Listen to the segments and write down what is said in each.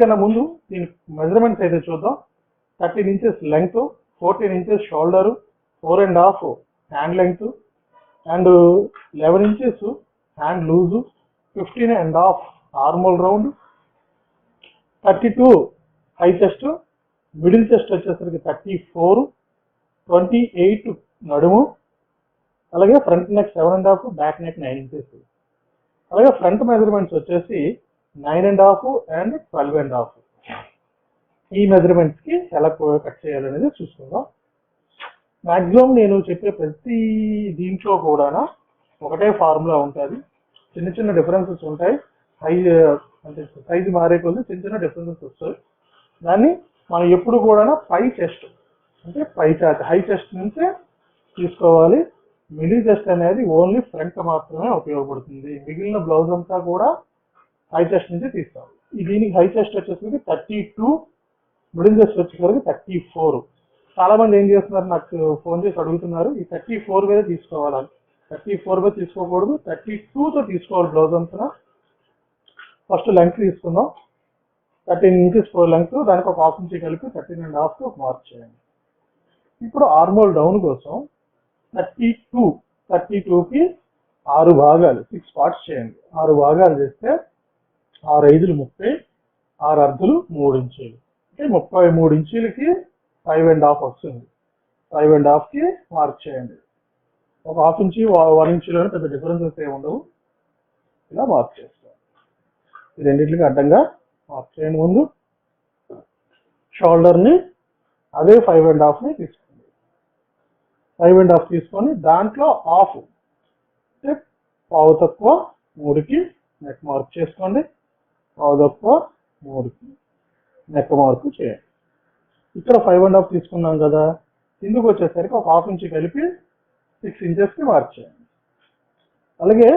కన్నా ముందు దీని మెజర్మెంట్స్ అయితే చూద్దాం. Thirteen inches length fourteen inches shoulder four and half hand length and eleven inches hand loose fifteen and half normal round thirty two high chest middle chest వచ్చేసరికి thirty four twenty eight నడుము అలాగే front neck seven and half back neck nine inches అలాగే front measurements వచ్చేసి nine and half and twelve and half. ఈ మెజర్మెంట్స్కి ఎలా cut చేయాలనేది చూసుకుందాం. మాక్సిమం నేను చెప్పే ప్రతి దీంట్లో కూడా ఒకటే ఫార్ములా ఉంటుంది. చిన్న చిన్న డిఫరెన్సెస్ ఉంటాయి. హై అంటే సైజ్ మారే కొద్ది చిన్న చిన్న డిఫరెన్సెస్ వస్తాయి. దాన్ని మనం ఎప్పుడు కూడా పై చెస్ట్ అంటే పై చార్ట్ హై చెస్ట్ నుంచే తీసుకోవాలి. మిడిల్ చెస్ట్ అనేది ఓన్లీ ఫ్రంట్ మాత్రమే ఉపయోగపడుతుంది. మిగిలిన బ్లౌజ్ అంతా కూడా హై చెస్ట్ నుంచి తీసుకోవాలి ఈ దీనికి హై చెస్ట్ వచ్చేసరికి థర్టీ టూ మిడిల్ చెస్ట్ వచ్చేసరికి థర్టీ ఫోర్. చాలా మంది ఏం చేస్తున్నారు? నాకు ఫోన్ చేసి అడుగుతున్నారు ఈ థర్టీ ఫోర్ మీద తీసుకోవాలని. థర్టీ ఫోర్ మీద తీసుకోకూడదు థర్టీ టూతో తీసుకోవాలి బ్లౌజ్ అంతా. ఫస్ట్ లెంగ్త్ తీసుకుందాం. థర్టీన్ ఇంచెస్ ఫోర్ లెంగ్త్ దానికి ఒక హాఫ్ ఇంచ్ కలిపి థర్టీన్ అండ్ హాఫ్ మార్క్ చేయండి. ఇప్పుడు ఆర్మోల్ డౌన్ కోసం థర్టీ టూ థర్టీ టూకి ఆరు భాగాలు సిక్స్ పార్ట్స్ చేయండి. ఆరు భాగాలు చేస్తే ఆరు ఐదులు ముప్పై ఆరు అర్ధులు మూడు ఇంచీలు. అంటే ముప్పై మూడు ఇంచీలకి ఫైవ్ అండ్ హాఫ్ వస్తుంది. ఫైవ్ అండ్ హాఫ్కి మార్క్ చేయండి. ఒక హాఫ్ ఇంచి వన్ ఇంచులోనే పెద్ద డిఫరెన్సెస్ ఏమి ఉండవు. ఇలా మార్క్ చేస్తాం ఈ రెండింటికి అడ్డంగా మార్క్ చేయండి ముందు. షోల్డర్ని అదే ఫైవ్ అండ్ హాఫ్ని తీసుకోండి. ఫైవ్ అండ్ హాఫ్ తీసుకొని దాంట్లో హాఫ్ అంటే పావు తక్కువ మూడుకి నెక్ మార్క్ చేసుకోండి. పావు మూడుకి నెక్క మార్కు చేయండి. ఇక్కడ ఫైవ్ అండ్ హాఫ్ తీసుకున్నాం కదా. కిందకు వచ్చేసరికి ఒక హాఫ్ ఇంచ్ కలిపి సిక్స్ ఇంచెస్కి మార్చేయండి అలాగే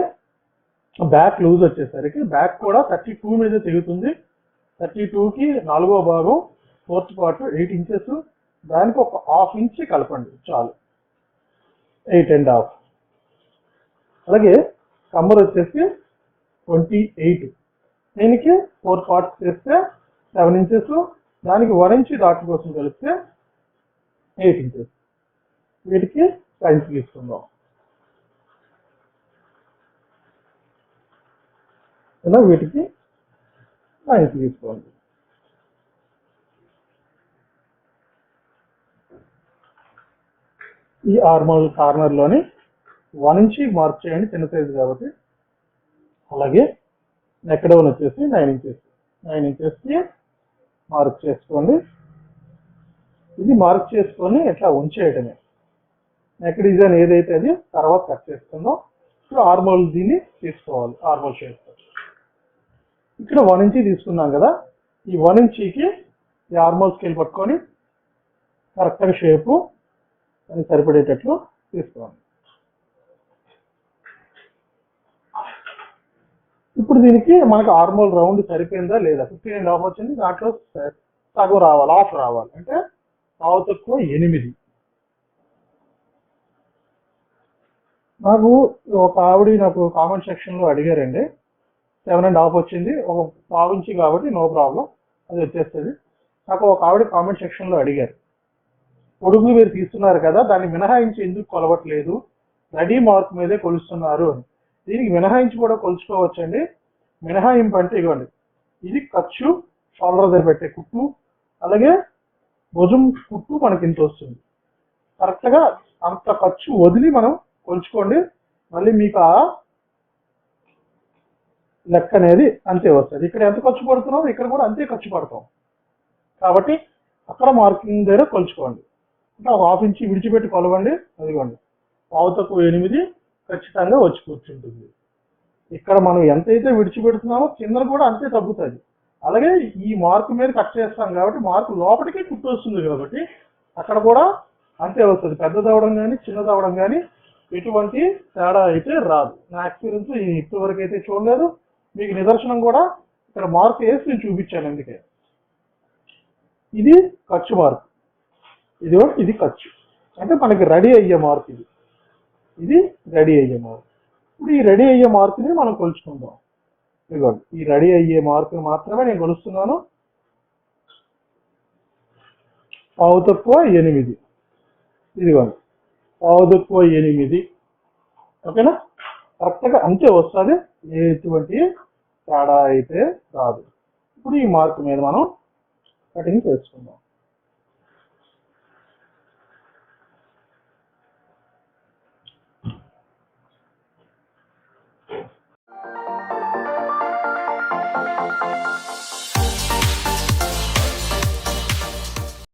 బ్యాక్ లూజ్ వచ్చేసరికి బ్యాక్ కూడా థర్టీ టూ మీద తెగుతుంది థర్టీ టూకి నాలుగో భాగం ఫోర్త్ పార్ట్ ఎయిట్ ఇంచెస్ దానికి ఒక హాఫ్ ఇంచ్ కలపండి. చాలు. ఎయిట్ అండ్ హాఫ్ అలాగే కమ్మర్ వచ్చేసి ట్వంటీ ఎయిట్ దీనికి ఫోర్ పార్ట్స్ చేస్తే సెవెన్ ఇంచెస్ దానికి వన్ ఇంచ్ డాట్ కోసం కలిస్తే ఎయిట్ ఇంచెస్ వీటికి సైన్స్ తీసుకుందాం. ఇలా వీటికి సైన్స్ తీసుకోండి. ఈ ఆర్మల్ కార్నర్లోని వన్ ఇంచ్ మార్క్ చేయండి చిన్న సైజు కాబట్టి. అలాగే నెక్ డౌన్ వచ్చేసి నైన్ ఇంచెస్ నైన్ ఇంచెస్కి మార్క్ చేసుకోండి. ఇది మార్క్ చేసుకొని ఇట్లా ఉంచేయటమే నెక్ డిజైన్ ఏదైతే అది తర్వాత కట్ చేసుకుందో. ఇప్పుడు ఆర్మోల్ దీన్ని తీసుకోవాలి ఆర్మోల్ షేప్ ఇక్కడ వన్ ఇంచి తీసుకున్నాం కదా. ఈ వన్ ఇంచీకి ఈ ఆర్మోల్ స్కేల్ పట్టుకొని కరెక్ట్గా షేపు అని సరిపడేటట్లు తీసుకోండి ఇప్పుడు దీనికి మనకు ఆర్మోల్ రౌండ్ సరిపోయిందా లేదా? ఫిఫ్టీన్ అండ్ హాఫ్ వచ్చింది. దాంట్లో సగం రావాలి ఆఫ్ రావాలి. అంటే పావు తక్కువ ఎనిమిది. నాకు ఒక ఆవిడ నాకు కామెంట్ సెక్షన్లో అడిగారండి. సెవెన్ అండ్ హాఫ్ వచ్చింది. ఒక పావించి కాబట్టి నో ప్రాబ్లం అది వచ్చేస్తుంది. నాకు ఒక ఆవిడ కామెంట్ సెక్షన్లో అడిగారు. పొడుగులు మీరు తీస్తున్నారు కదా దాన్ని మినహాయించి ఎందుకు కొలవట్లేదు? రెడీ మార్క్ మీదే కొలుస్తున్నారు అని. దీనికి మినహాయించి కూడా కొలుచుకోవచ్చండి. మినహాయింపు అంటే ఇవ్వండి. ఇది ఖర్చు షోల్డర్ దగ్గర పెట్టే కుట్టు అలాగే భుజం కుట్టు మనకి ఇంత వస్తుంది. కరెక్ట్గా అంత ఖర్చు వదిలి మనం కొలుచుకోండి. మళ్ళీ మీకు ఆ లెక్క అనేది అంతే వస్తుంది. ఇక్కడ ఎంత ఖర్చు పడుతున్నాం? ఇక్కడ కూడా అంతే ఖర్చు పడతాం. కాబట్టి అక్కడ మార్కింగ్ దగ్గర కొలుచుకోండి. ఇంకా ఒక హాఫ్ ఇంచి విడిచిపెట్టి కొలవండి. అదిగోండి. పావు తక్కువ ఎనిమిది ఖచ్చితంగా వచ్చి కూర్చుంటుంది. ఇక్కడ మనం ఎంతైతే విడిచిపెడుతున్నామో కింద కూడా అంతే తగ్గుతుంది అలాగే ఈ మార్క్ మీద కట్ చేస్తాం కాబట్టి మార్క్ లోపలికి కుట్టొస్తుంది కాబట్టి అక్కడ కూడా అంతే వస్తుంది. పెద్దదవడం కానీ చిన్నదవడం కానీ ఎటువంటి తేడా అయితే రాదు. నా ఎక్స్పీరియన్స్ ఇప్పటివరకు అయితే చూడలేదు. మీకు నిదర్శనం కూడా ఇక్కడ మార్క్ వేసి నేను చూపించాను అందుకే. ఇది ఖర్చు మార్క్. ఇది ఒకటి, ఇది ఖర్చు. అంటే మనకి రెడీ అయ్యే మార్క్ ఇది. ఇది రెడీ అయ్యే మార్క్. ఇప్పుడు ఈ రెడీ అయ్యే మార్కుని మనం కొలుచుకుందాం. ఇదిగోండి ఈ రెడీ అయ్యే మార్కుని మాత్రమే నేను కొలుస్తున్నాను. పావు తక్కువ ఎనిమిది. ఇదిగోండి పావు తక్కువ ఎనిమిది. ఓకేనా? కరెక్ట్గా అంతే వస్తుంది. ఎటువంటి తేడా అయితే రాదు. ఇప్పుడు ఈ మార్క్ మీద మనం కటింగ్ చేసుకుందాం.